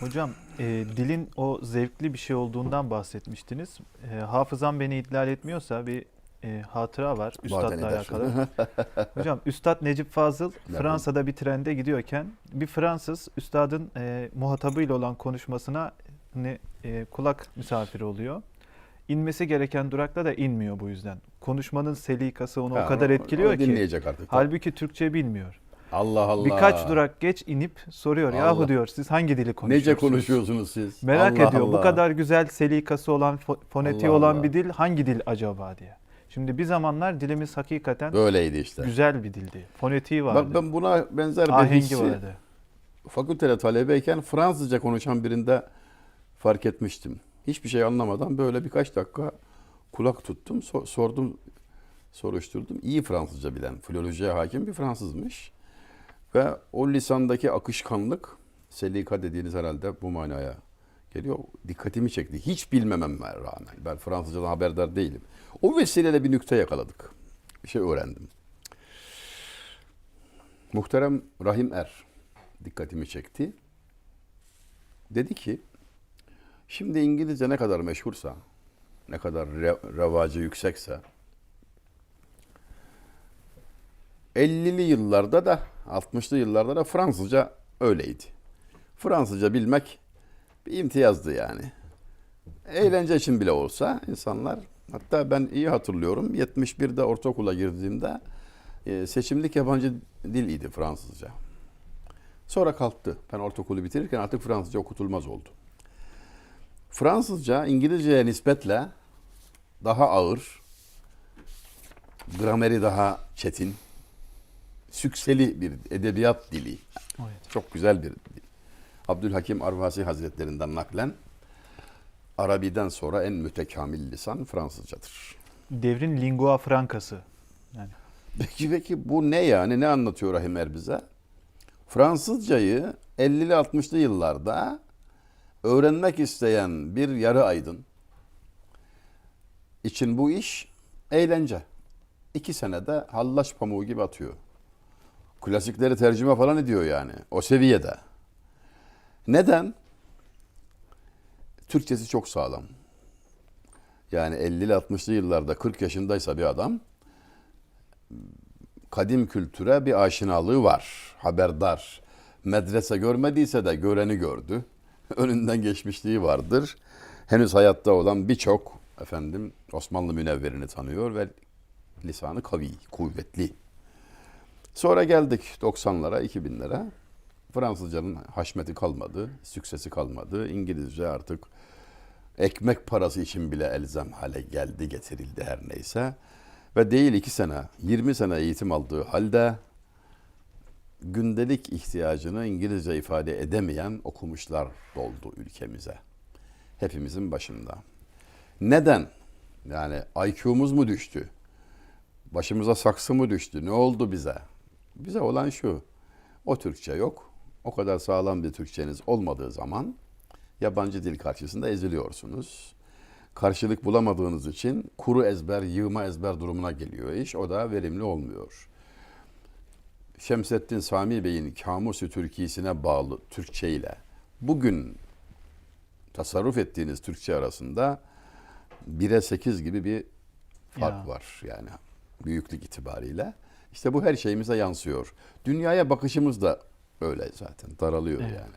Hocam e, dilin o zevkli bir şey olduğundan bahsetmiştiniz. E, hafızam beni idlal etmiyorsa bir e, hatıra var Üstad'la alakalı. Hocam Üstad Necip Fazıl Fransa'da bir trende gidiyorken bir Fransız Üstad'ın e, muhatabıyla olan konuşmasına ne, e, kulak misafiri oluyor. İnmesi gereken durakta da inmiyor bu yüzden. Konuşmanın selikası onu o Ha, kadar etkiliyor o ki. Dinleyecek artık. Halbuki Türkçe bilmiyor. Allah Allah. Birkaç durak geç inip soruyor. Yahu Allah. diyor siz hangi dili konuşuyorsunuz? Nece konuşuyorsunuz siz? Merak Allah ediyor bu Allah. kadar güzel selikası olan, fo- fonetiği Allah olan Allah. bir dil hangi dil acaba diye. Şimdi bir zamanlar dilimiz hakikaten Böyleydi işte. güzel bir dildi. Fonetiği vardı. Bak ben buna benzer bir ahengi hissi vardı. fakültede talebeyken Fransızca konuşan birinde fark etmiştim. Hiçbir şey anlamadan böyle birkaç dakika kulak tuttum, so- sordum, soruşturdum. İyi Fransızca bilen, filolojiye hakim bir Fransızmış. Ve o lisandaki akışkanlık, selika dediğiniz herhalde bu manaya geliyor. Dikkatimi çekti. Hiç bilmememe rağmen. Ben Fransızcadan haberdar değilim. O vesileyle bir nükte yakaladık. Bir şey öğrendim. Muhterem Rahim Er dikkatimi çekti. Dedi ki, şimdi İngilizce ne kadar meşhursa, ne kadar re- revacı yüksekse, 50'li yıllarda da 60'lı yıllarda da Fransızca öyleydi. Fransızca bilmek bir imtiyazdı yani. Eğlence için bile olsa insanlar, hatta ben iyi hatırlıyorum 71'de ortaokula girdiğimde e, seçimlik yabancı dil idi Fransızca. Sonra kalktı. Ben ortaokulu bitirirken artık Fransızca okutulmaz oldu. Fransızca İngilizceye nispetle daha ağır, grameri daha çetin, sükseli bir edebiyat dili. Evet. Çok güzel bir dil. Abdülhakim Arvasi Hazretlerinden naklen Arabi'den sonra en mütekamil lisan Fransızcadır. Devrin lingua francası. Yani Peki peki bu ne yani? Ne anlatıyor Rahim Er bize? Fransızcayı 50'li 60'lı yıllarda öğrenmek isteyen bir yarı aydın için bu iş eğlence. İki senede hallaç pamuğu gibi atıyor. Klasikleri tercüme falan ediyor yani. O seviyede. Neden? Türkçesi çok sağlam. Yani 50'li 60'lı yıllarda 40 yaşındaysa bir adam kadim kültüre bir aşinalığı var. Haberdar. Medrese görmediyse de göreni gördü. Önünden geçmişliği vardır. Henüz hayatta olan birçok efendim Osmanlı münevverini tanıyor ve lisanı kavi, kuvvetli. Sonra geldik 90'lara, 2000'lere. Fransızcanın haşmeti kalmadı, süksesi kalmadı. İngilizce artık ekmek parası için bile elzem hale geldi, getirildi her neyse. Ve değil iki sene, 20 sene eğitim aldığı halde gündelik ihtiyacını İngilizce ifade edemeyen okumuşlar doldu ülkemize. Hepimizin başında. Neden? Yani IQ'muz mu düştü? Başımıza saksı mı düştü? Ne oldu bize? Bize olan şu. O Türkçe yok. O kadar sağlam bir Türkçeniz olmadığı zaman yabancı dil karşısında eziliyorsunuz. Karşılık bulamadığınız için kuru ezber, yığma ezber durumuna geliyor iş. O da verimli olmuyor. Şemsettin Sami Bey'in Kamusu Türkiye'sine bağlı Türkçe ile bugün tasarruf ettiğiniz Türkçe arasında 1'e 8 gibi bir fark Ya. var yani büyüklük itibariyle. İşte bu her şeyimize yansıyor. Dünyaya bakışımız da öyle zaten daralıyor Evet. yani.